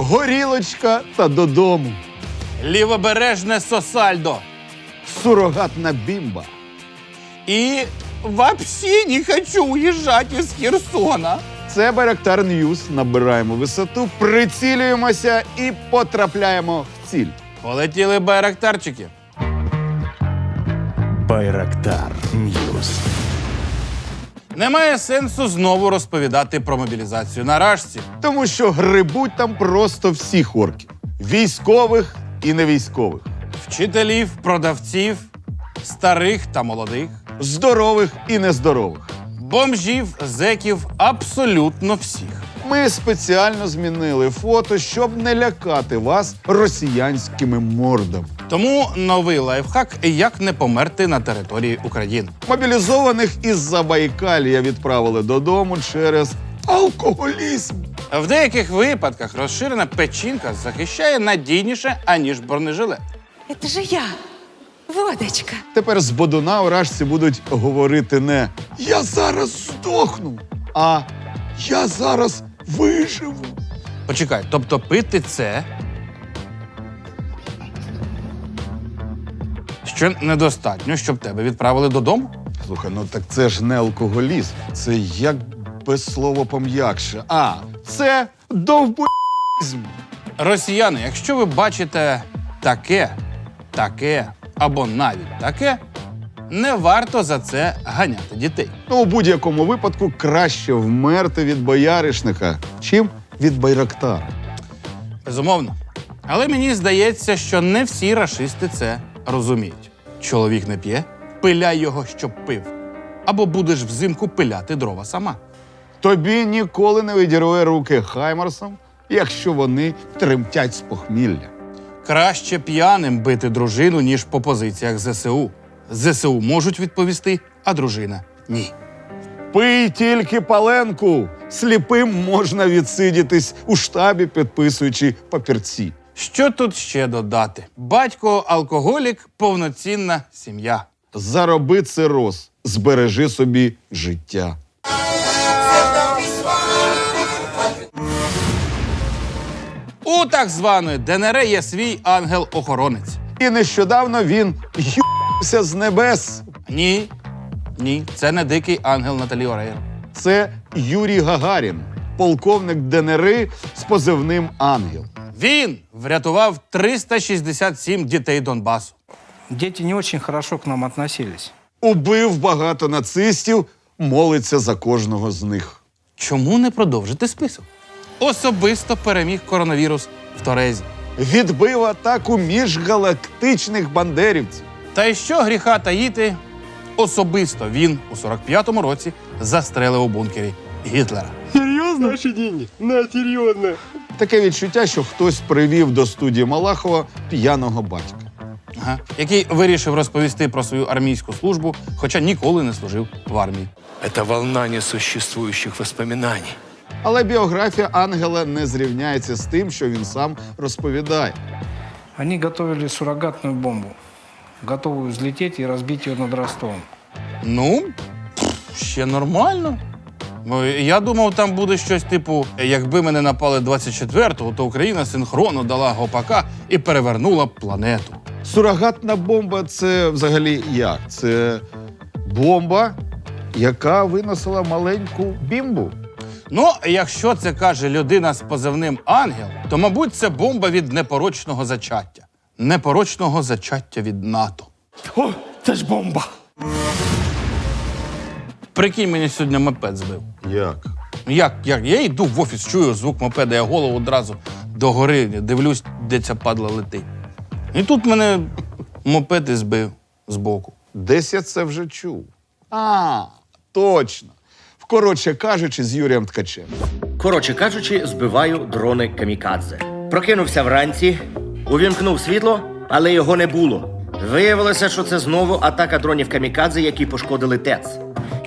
горілочка та додому. Лівобережне Сосальдо. Сурогатна бімба. І вообще не хочу уїжджати із Херсона. Це Байрактар Ньюс. Набираємо висоту, прицілюємося і потрапляємо в ціль. Полетіли байрактарчики. Байрактар. Немає сенсу знову розповідати про мобілізацію на рашці. Тому що грибуть там просто всіх орків: військових і невійськових, Вчителів, продавців, старих та молодих, здорових і нездорових. бомжів, зеків, абсолютно всіх. Ми спеціально змінили фото, щоб не лякати вас росіянськими мордами. Тому новий лайфхак як не померти на території України. Мобілізованих із Забайкалія відправили додому через алкоголізм. В деяких випадках розширена печінка захищає надійніше, аніж бронежилет. Это же я, водочка. Тепер з Бодуна уражці будуть говорити не Я зараз здохну, а Я зараз виживу. Почекай, тобто пити це. Що недостатньо, щоб тебе відправили додому? Слухай, ну так це ж не алкоголізм. Це як без слова пом'якше. А, це довбоїзм. Росіяни, якщо ви бачите таке, таке або навіть таке, не варто за це ганяти дітей. Ну, у будь-якому випадку краще вмерти від бояришника, чим від байрактара. Безумовно. Але мені здається, що не всі рашисти це розуміють. Чоловік не п'є, пиляй його, щоб пив. Або будеш взимку пиляти дрова сама. Тобі ніколи не відірве руки хаймерсом, якщо вони тремтять з похмілля. Краще п'яним бити дружину, ніж по позиціях ЗСУ. ЗСУ можуть відповісти, а дружина ні. Пий тільки паленку. Сліпим можна відсидітись у штабі, підписуючи папірці. Що тут ще додати? Батько алкоголік, повноцінна сім'я. Зароби цироз, збережи собі життя. У так званої ДНР є свій ангел-охоронець. І нещодавно він юбся з небес. Ні, ні, це не дикий ангел Наталі Орейро. Це Юрій Гагарін, полковник ДНРи з позивним Ангел. Він врятував 367 дітей Донбасу. Дети не очень хорошо к нам относились. Убив багато нацистів, молиться за кожного з них. Чому не продовжити список? Особисто переміг коронавірус в Торезі. Відбив атаку міжгалактичних бандерівців. Та й що гріха таїти? Особисто він у 45-му році застрелив у бункері Гітлера. Таке відчуття, що хтось привів до студії Малахова п'яного батька. Ага. Який вирішив розповісти про свою армійську службу, хоча ніколи не служив в армії. Это волна несуществующих воспоминаний. Але біографія Ангела не зрівняється з тим, що він сам розповідає. Они готовили суррогатную бомбу, готовую взлететь и разбить ее над Ростовом. Ну, ще нормально. Ну, Я думав, там буде щось типу: якби мене напали 24-го, то Україна синхронно дала гопака і перевернула б планету. Сурогатна бомба це взагалі як? Це бомба, яка виносила маленьку бімбу. Ну, якщо це каже людина з позивним ангел, то, мабуть, це бомба від непорочного зачаття. Непорочного зачаття від НАТО. О, це ж бомба! Прикинь, мені сьогодні мопед збив. Як? Як, як? Я йду в офіс, чую звук мопеда, я голову одразу до гори дивлюсь, де ця падла летить. І тут мене мопед і збив збоку. Десь я це вже чув. А, точно. Вкоротше кажучи, з Юрієм Ткачем. Коротше кажучи, збиваю дрони камікадзе. Прокинувся вранці, увімкнув світло, але його не було. Виявилося, що це знову атака дронів камікадзе, які пошкодили ТЕЦ.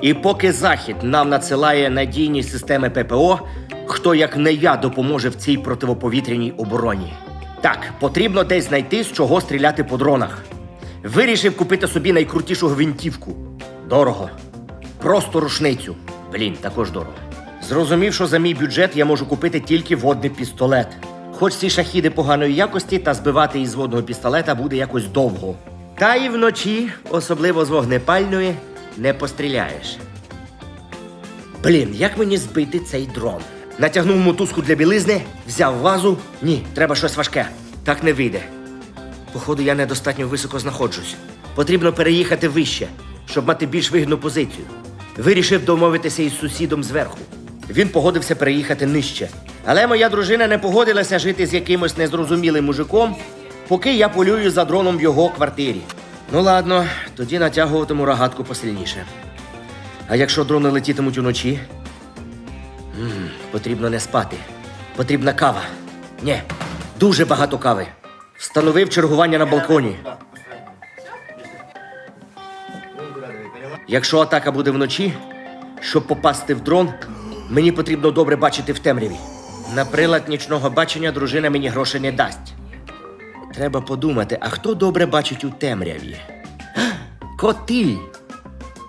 І поки Захід нам надсилає надійні системи ППО, хто як не я допоможе в цій противоповітряній обороні. Так, потрібно десь знайти, з чого стріляти по дронах. Вирішив купити собі найкрутішу гвинтівку. Дорого. Просто рушницю. Блін, також дорого. Зрозумів, що за мій бюджет я можу купити тільки водний пістолет. Хоч ці шахіди поганої якості, та збивати із водного пістолета буде якось довго. Та і вночі, особливо з вогнепальної, не постріляєш. Блін, як мені збити цей дрон? Натягнув мотузку для білизни, взяв вазу. Ні, треба щось важке. Так не вийде. Походу, я недостатньо високо знаходжусь. Потрібно переїхати вище, щоб мати більш вигідну позицію. Вирішив домовитися із сусідом зверху. Він погодився переїхати нижче. Але моя дружина не погодилася жити з якимось незрозумілим мужиком, поки я полюю за дроном в його квартирі. Ну ладно, тоді натягуватиму рогатку посильніше. А якщо дрони летітимуть уночі, м потрібно не спати. Потрібна кава. Ні, дуже багато кави. Встановив чергування на балконі. Якщо атака буде вночі, щоб попасти в дрон, мені потрібно добре бачити в темряві. На прилад нічного бачення дружина мені грошей не дасть. Треба подумати, а хто добре бачить у темряві? Коти!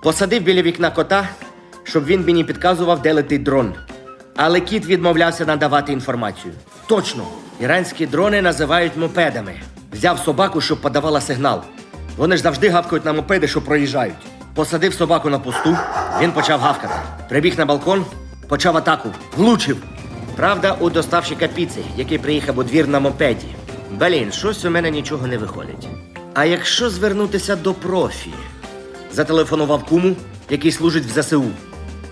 Посадив біля вікна кота, щоб він мені підказував, де летить дрон. Але кіт відмовлявся надавати інформацію. Точно, іранські дрони називають мопедами. Взяв собаку, щоб подавала сигнал. Вони ж завжди гавкають на мопеди, що проїжджають. Посадив собаку на посту, він почав гавкати. Прибіг на балкон, почав атаку, влучив. Правда, у доставщика піци, який приїхав у двір на мопеді. Блін, щось у мене нічого не виходить. А якщо звернутися до профі? Зателефонував куму, який служить в ЗСУ.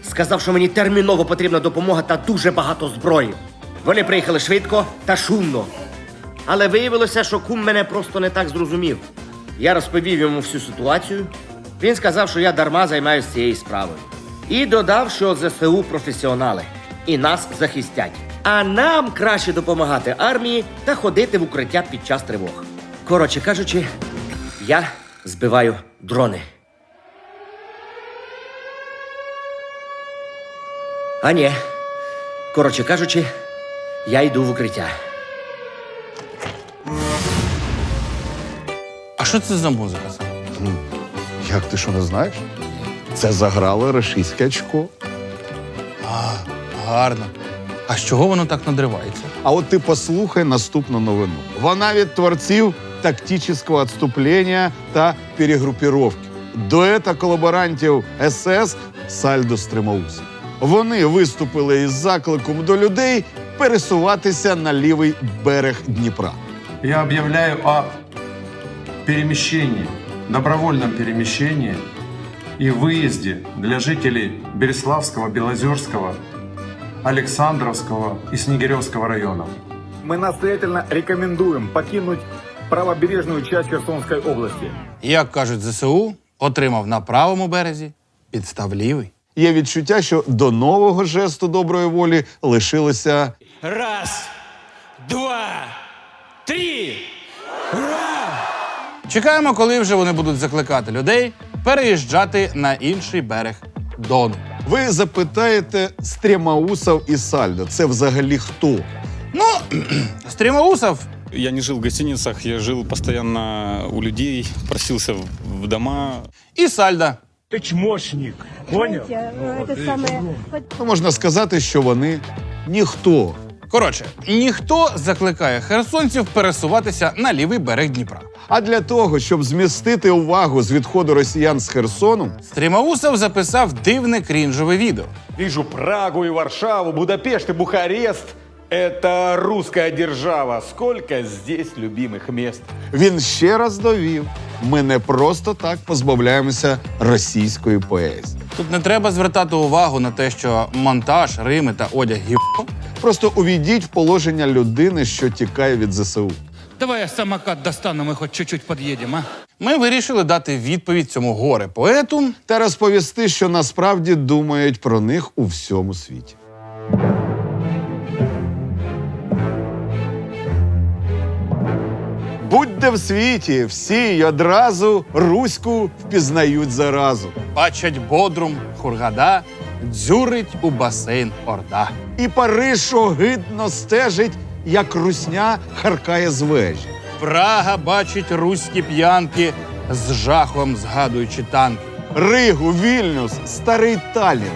Сказав, що мені терміново потрібна допомога та дуже багато зброї. Вони приїхали швидко та шумно. Але виявилося, що кум мене просто не так зрозумів. Я розповів йому всю ситуацію. Він сказав, що я дарма займаюся цією справою. І додав, що ЗСУ професіонали і нас захистять. А нам краще допомагати армії та ходити в укриття під час тривог. Коротше кажучи, я збиваю дрони. А ні. Коротше кажучи, я йду в укриття. А що це за музика? Як ти що не знаєш? Це заграло рашистське очко. Гарно. А з чого воно так надривається? А от ти послухай наступну новину. Вона від творців тактичного відступлення та перегрупіровки. Дуета колаборантів СС Сальдо Стримаус. Вони виступили із закликом до людей пересуватися на лівий берег Дніпра. Я объявляю о перемещении, добровольном перемещении и выезде для жителей Береславского, Белозерского, Александровского и Снегиревского районов. Мы настоятельно рекомендуем покинуть правобережную часть Херсонской области. Як кажуть ЗСУ, отримав на правому березі, підстав лівий. Є відчуття, що до нового жесту доброї волі лишилося Раз, два, три. Чекаємо, коли вже вони будуть закликати людей переїжджати на інший берег Дону. Ви запитаєте Стрімаусов і Сальдо. Це взагалі хто? Ну, Стрімоусов Я не жил в гостиницах, я жил постоянно у людей, просился в дома. і Сальда. Ты чмошник, понял? Это самое... Ну, можна сказати, що вони ніхто. Коротше, ніхто закликає херсонців пересуватися на лівий берег Дніпра. А для того, щоб змістити увагу з відходу росіян з Херсону, Стрімоусов записав дивне крінжове відео. Вижу Прагу и Варшаву, Будапешт и Бухарест. Это русская держава. Сколько здесь любимых мест. він ще раз довів: ми не просто так позбавляємося російської поезії. Тут не треба звертати увагу на те, що монтаж, рими та одяг гівно. Просто увійдіть в положення людини, що тікає від ЗСУ. Давай я самокат достану, мы хоть чуть-чуть подъедем, а? Ми вирішили дати відповідь цьому горе поету. Та розповісти, що насправді думають про них у всьому світі. Будь-де в світі, всі й одразу руську впізнають заразу. Бачать бодрум, хургада, дзюрить у басейн орда. І Париж огидно стежить, як русня харкає з вежі. Прага бачить руські п'янки, з жахом згадуючи танки. Ригу, Вільнюс, старий Талін.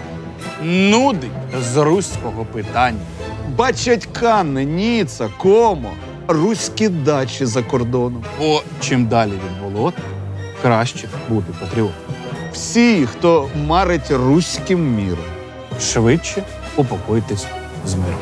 Нудить з руського питання. бачать Канни, Ніца, Комо, руські дачі за кордоном. Бо чим далі від болот, краще бути патріотом. Всі, хто марить руським міром. Швидше упокойтесь з миром.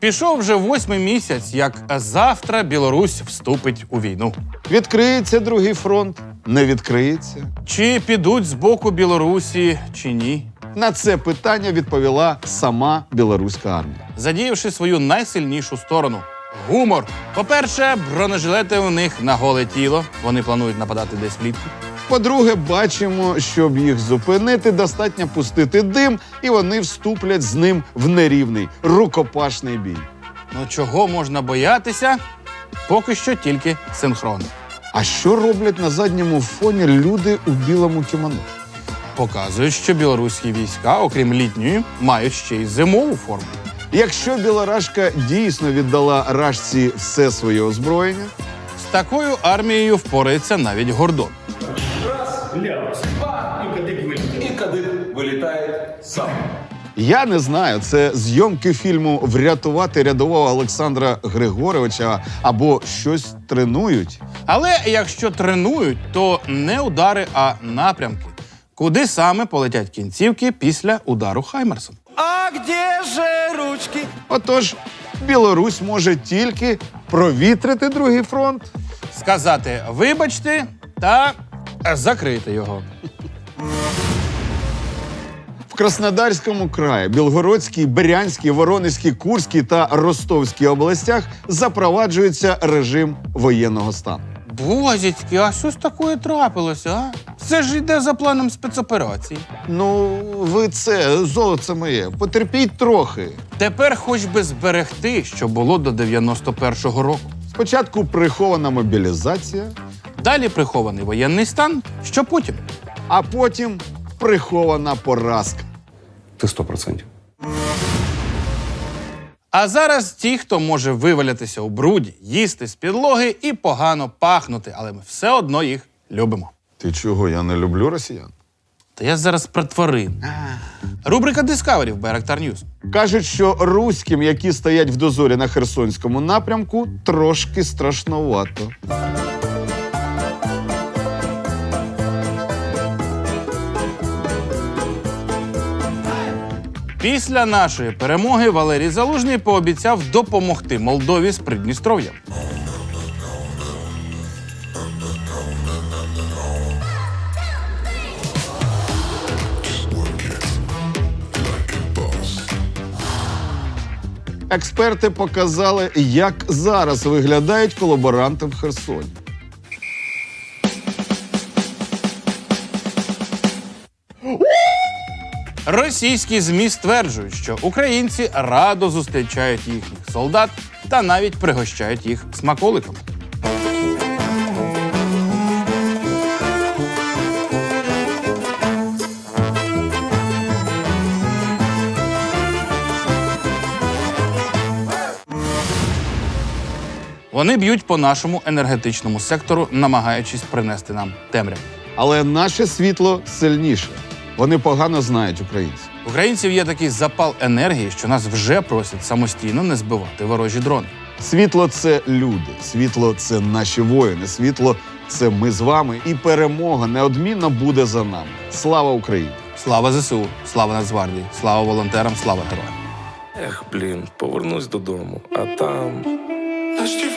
Пішов вже восьмий місяць, як завтра Білорусь вступить у війну. Відкриється другий фронт, не відкриється. Чи підуть з боку Білорусі, чи ні? На це питання відповіла сама білоруська армія. задіявши свою найсильнішу сторону. Гумор. По-перше, бронежилети у них на голе тіло. Вони планують нападати десь влітку. По-друге, бачимо, щоб їх зупинити, достатньо пустити дим, і вони вступлять з ним в нерівний рукопашний бій. Ну чого можна боятися? Поки що тільки синхрон. А що роблять на задньому фоні люди у білому кімоно? Показують, що білоруські війська, окрім літньої, мають ще й зимову форму. Якщо білорашка дійсно віддала рашці все своє озброєння, З такою армією впорається навіть Гордон. Раз, два, і кадик вилітає. І кадик вилітає сам. я не знаю, це зйомки фільму Врятувати рядового Олександра Григоровича або щось тренують. Але якщо тренують, то не удари, а напрямки. Куди саме полетять кінцівки після удару Хаймерсом? А где же ручки? Отож, Білорусь може тільки провітрити другий фронт. Сказати вибачте та закрити його. В Краснодарському краї, Білгородській, Брянській, Воронезькій, Курській та Ростовській областях запроваджується режим воєнного стану. Бозіцьки, а що з такое трапилося? а? Це ж йде за планом спецоперації. Ну, ви це, золоце моє, потерпіть трохи. Тепер хоч би зберегти, що було до 91-го року. Спочатку прихована мобілізація, Далі прихований воєнний стан, що потім. а потім прихована поразка. Ты сто процентов. А зараз ті, хто може вивалятися у бруді, їсти з підлоги і погано пахнути, але ми все одно їх любимо. Ти чого? Я не люблю росіян. Та я зараз про тварин. Рубрика Discovery в Байрактар News. Кажуть, що руським, які стоять в дозорі на Херсонському напрямку, трошки страшновато. Після нашої перемоги Валерій Залужний пообіцяв допомогти Молдові з Придністров'ям. Експерти показали, як зараз виглядають колаборанти в Херсоні. Російські ЗМІ стверджують, що українці радо зустрічають їхніх солдат та навіть пригощають їх смаколиками. Вони б'ють по нашому енергетичному сектору, намагаючись принести нам темряву. Але наше світло сильніше. Вони погано знають українців. Українців є такий запал енергії, що нас вже просять самостійно не збивати ворожі дрони. Світло це люди, світло це наші воїни, світло це ми з вами, і перемога неодмінно буде за нами. Слава Україні! Слава ЗСУ, слава Нацгвардії, слава волонтерам, слава героям. Ех, блін, повернусь додому, а там. Лишив